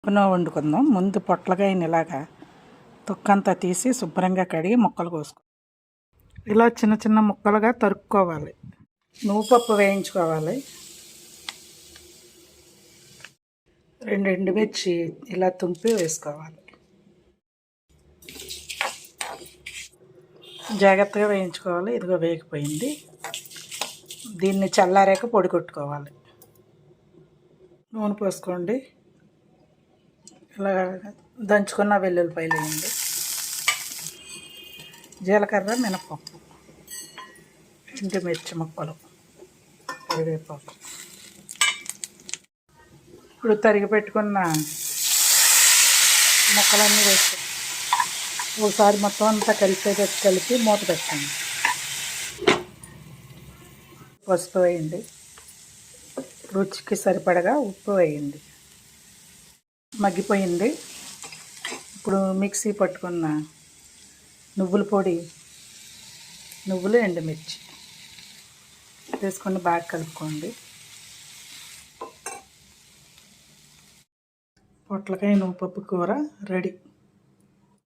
పప్పున వండుకుందాం. ముందు పొట్లకాయని ఇలాగా తొక్కంతా తీసి శుభ్రంగా కడిగి ముక్కలు కోసుకో. ఇలా చిన్న చిన్న ముక్కలుగా తరుక్కోవాలి. నువ్వు పప్పు వేయించుకోవాలి. రెండు ఎండుమిర్చి ఇలా తుంపి వేసుకోవాలి. జాగ్రత్తగా వేయించుకోవాలి. ఇదిగో వేగిపోయింది. దీన్ని చల్లారాక పొడి కొట్టుకోవాలి. నూనె పోసుకోండి. ఇలా దంచుకున్న వెల్లుల్లిపాయలు వేయండి. జీలకర్ర మినపప్పు ఎండుమిర్చి ముక్కలు కరివేపాకు. ఇప్పుడు తరిగి పెట్టుకున్న ముక్కలన్నీ వేసి ఒకసారి మొత్తం అంతా కలిసేటట్టు కలిపి మూత పెట్టండి. పసుపు వేయండి. రుచికి సరిపడగా ఉప్పు వేయండి. మగ్గిపోయింది. ఇప్పుడు మిక్సీ పట్టుకున్న నువ్వుల పొడి నువ్వులు ఎండుమిర్చి వేసుకొని బాగా కలుపుకోండి. పొట్లకాయ నువ్వు పప్పు కూర రెడీ.